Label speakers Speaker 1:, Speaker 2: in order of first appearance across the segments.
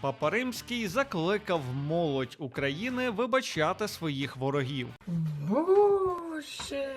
Speaker 1: Папа Римський закликав молодь України вибачати своїх ворогів.
Speaker 2: Боже,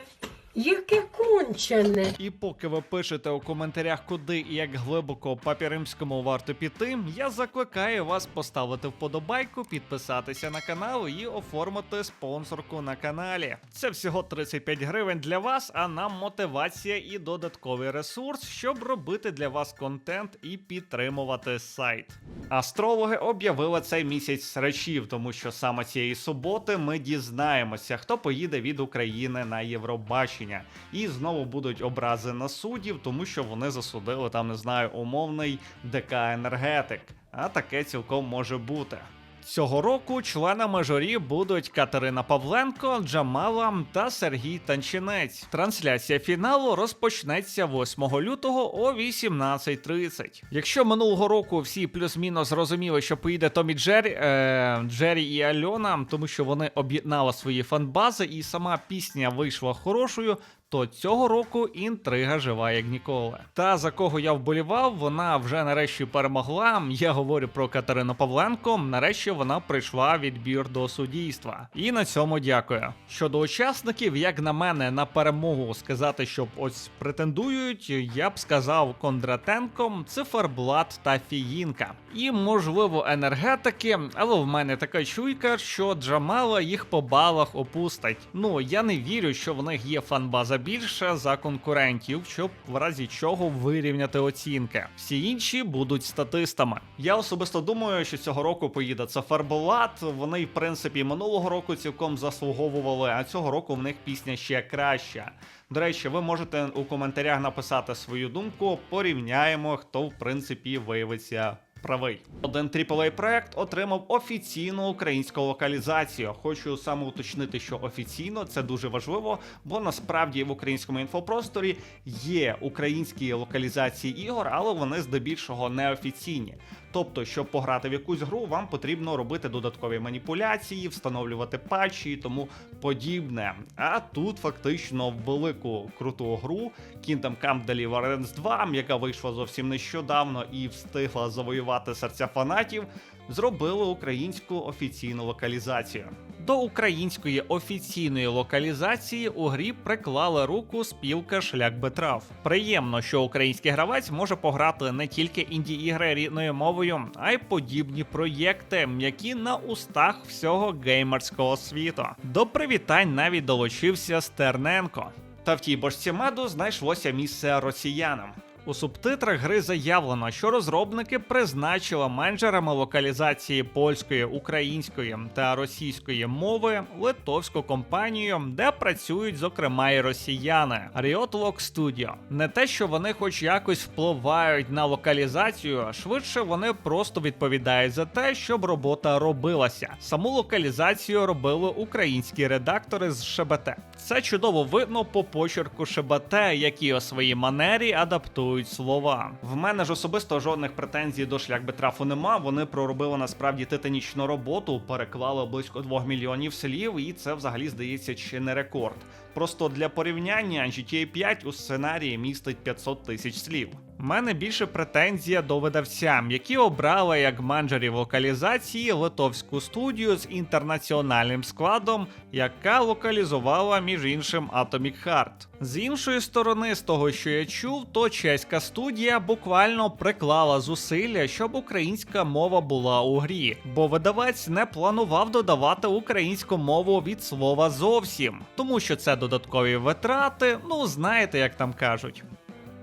Speaker 2: яке кончене.
Speaker 1: І поки ви пишете у коментарях, куди і як глибоко папі римському варто піти, я закликаю вас поставити вподобайку, підписатися на канал і оформити спонсорку на каналі. Це всього 35 гривень для вас, а нам мотивація і додатковий ресурс, щоб робити для вас контент і підтримувати сайт. Астрологи об'явили цей місяць срачів, тому що саме цієї суботи ми дізнаємося, хто поїде від України на Євробачення. І знову будуть образи на суддів, тому що вони засудили там, не знаю, умовний ДК енергетик. А таке цілком може бути. Цього року членами журі будуть Катерина Павленко, Джамала та Сергій Танчинець. Трансляція фіналу розпочнеться 8 лютого о 18.30. Якщо минулого року всі плюс-мінус зрозуміли, що поїде Томі Джері, е, Джері і Альона, тому що вони об'єднали свої фанбази, і сама пісня вийшла хорошою. То цього року інтрига жива як ніколи. Та за кого я вболівав, вона вже нарешті перемогла. Я говорю про Катерину Павленко. Нарешті вона прийшла відбір до суддійства. І на цьому дякую. Щодо учасників, як на мене, на перемогу сказати, щоб ось претендують, я б сказав Кондратенко, Циферблат та Фіїнка. І можливо енергетики, але в мене така чуйка, що Джамала їх по балах опустить. Ну я не вірю, що в них є фанбаза більше за конкурентів, щоб в разі чого вирівняти оцінки. Всі інші будуть статистами. Я особисто думаю, що цього року поїде Циферблат. Вони, в принципі, минулого року цілком заслуговували, а цього року в них пісня ще краща. До речі, ви можете у коментарях написати свою думку. Порівняємо, хто в принципі виявиться правий. Один AAA проект отримав офіційну українську локалізацію. Хочу саме уточнити, що офіційно це дуже важливо, бо насправді в українському інфопросторі є українські локалізації ігор, але вони здебільшого неофіційні. Тобто, щоб пограти в якусь гру, вам потрібно робити додаткові маніпуляції, встановлювати патчі і тому подібне. А тут фактично велику круту гру Kingdom Come Deliverance 2, яка вийшла зовсім нещодавно і встигла завоювати серця фанатів, зробили українську офіційну локалізацію. До української офіційної локалізації у грі приклала руку спілка Шлях Бетрав. Приємно, що український гравець може пограти не тільки інді-ігри рідною мовою, а й подібні проєкти, які на устах всього геймерського світу. До привітань навіть долучився Стерненко. Та в тій божці меду знайшлося місце росіянам. У субтитрах гри заявлено, що розробники призначили менеджерами локалізації польської, української та російської мови литовську компанію, де працюють зокрема і росіяни Riot Lock Studio. Не те, що вони хоч якось впливають на локалізацію, швидше вони просто відповідають за те, щоб робота робилася. Саму локалізацію робили українські редактори з ШБТ. Це чудово видно по почерку ШБТ, які у своїй манері адаптують слова. В мене ж особисто жодних претензій до шлях Бетрафу нема. Вони проробили насправді титанічну роботу, переклали близько 2 мільйонів слів, і це взагалі здається чи не рекорд. Просто для порівняння GTA 5 у сценарії містить 500 тисяч слів. Мене більше претензія до видавцям, які обрали як менеджерів локалізації литовську студію з інтернаціональним складом, яка локалізувала між іншим Atomic Heart. З іншої сторони, з того, що я чув, то чеська студія буквально приклала зусилля, щоб українська мова була у грі, бо видавець не планував додавати українську мову від слова зовсім, тому що це додаткові витрати, ну знаєте, як там кажуть.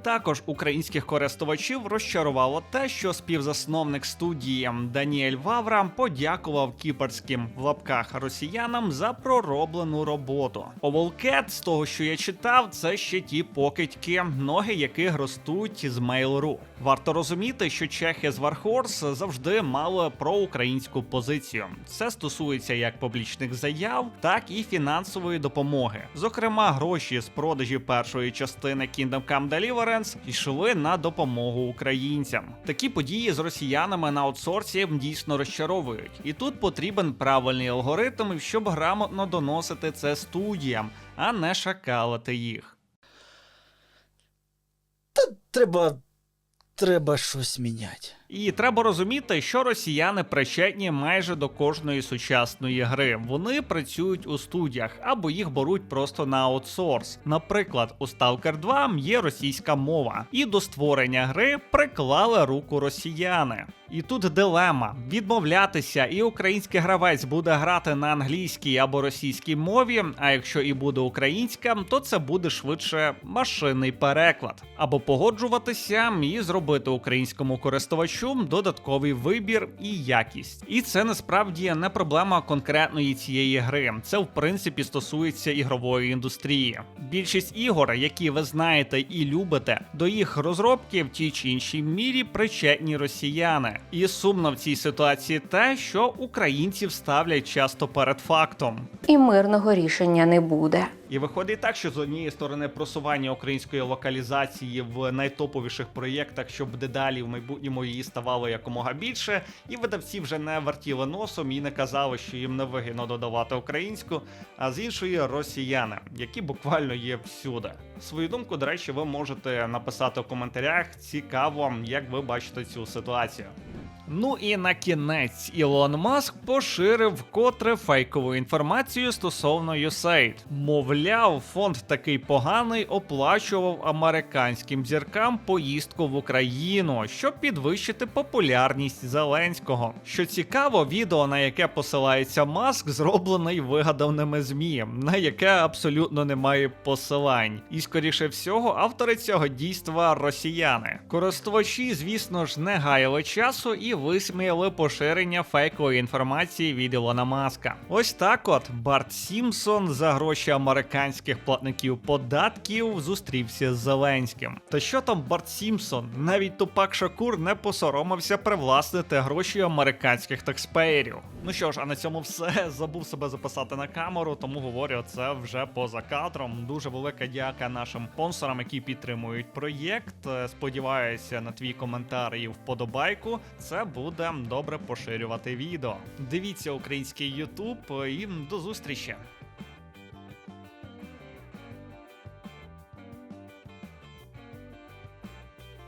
Speaker 1: Також українських користувачів розчарувало те, що співзасновник студії Даніель Вавра подякував кіпрським в лапках росіянам за пророблену роботу. Оволкет, з того, що я читав, це ще ті покидьки, ноги яких ростуть з Mail.ru. Варто розуміти, що чехи з Warhorse завжди мали проукраїнську позицію. Це стосується як публічних заяв, так і фінансової допомоги. Зокрема, гроші з продажі першої частини Kingdom Come Deliverance йшли на допомогу українцям. Такі події з росіянами на аутсорсі дійсно розчаровують, і тут потрібен правильний алгоритм, щоб грамотно доносити це студіям, а не шакалити їх.
Speaker 3: Та треба. Треба щось міняти.
Speaker 1: І треба розуміти, що росіяни причетні майже до кожної сучасної гри. Вони працюють у студіях або їх беруть просто на аутсорс. Наприклад, у Stalker 2 є російська мова, і до створення гри приклали руку росіяни. І тут дилема: відмовлятися, і український гравець буде грати на англійській або російській мові. А якщо і буде українська, то це буде швидше машинний переклад, або погоджуватися і зробити українському користувачу додатковий вибір і якість. І це насправді не проблема конкретної цієї гри. Це в принципі стосується ігрової індустрії. Більшість ігор, які ви знаєте і любите, до їх розробки в тій чи іншій мірі причетні росіяни. І сумно в цій ситуації те, що українців ставлять часто перед фактом.
Speaker 3: І мирного рішення не буде.
Speaker 1: І виходить так, що з однієї сторони просування української локалізації в найтоповіших проєктах, щоб дедалі в майбутньому її ставало якомога більше, і видавці вже не вертіли носом і не казали, що їм не вигідно додавати українську, а з іншої росіяни, які буквально є всюди. Свою думку, до речі, ви можете написати в коментарях. Цікаво, як ви бачите цю ситуацію. Ну і на кінець Ілон Маск поширив вкотре фейкову інформацію стосовно USAID. Мовляв, фонд такий поганий оплачував американським зіркам поїздку в Україну, щоб підвищити популярність Зеленського. Що цікаво, відео, на яке посилається Маск, зроблене й вигаданими змі, на яке абсолютно немає посилань. І скоріше всього, автори цього дійства росіяни. Користувачі, звісно ж, не гаяли часу і висміяли поширення фейкової інформації від Ілона Маска. Ось так от Барт Сімпсон за гроші американських платників податків зустрівся з Зеленським. Та що там Барт Сімпсон? Навіть Тупак Шакур не посоромився привласнити гроші американських такспеєрів. Ну що ж, а на цьому все. Забув себе записати на камеру, тому говорю це вже поза кадром. Дуже велика дяка нашим спонсорам, які підтримують проєкт. Е, Сподіваюся на твій коментар і вподобайку. Це буде добре поширювати відео. Дивіться український Ютуб і до зустрічі!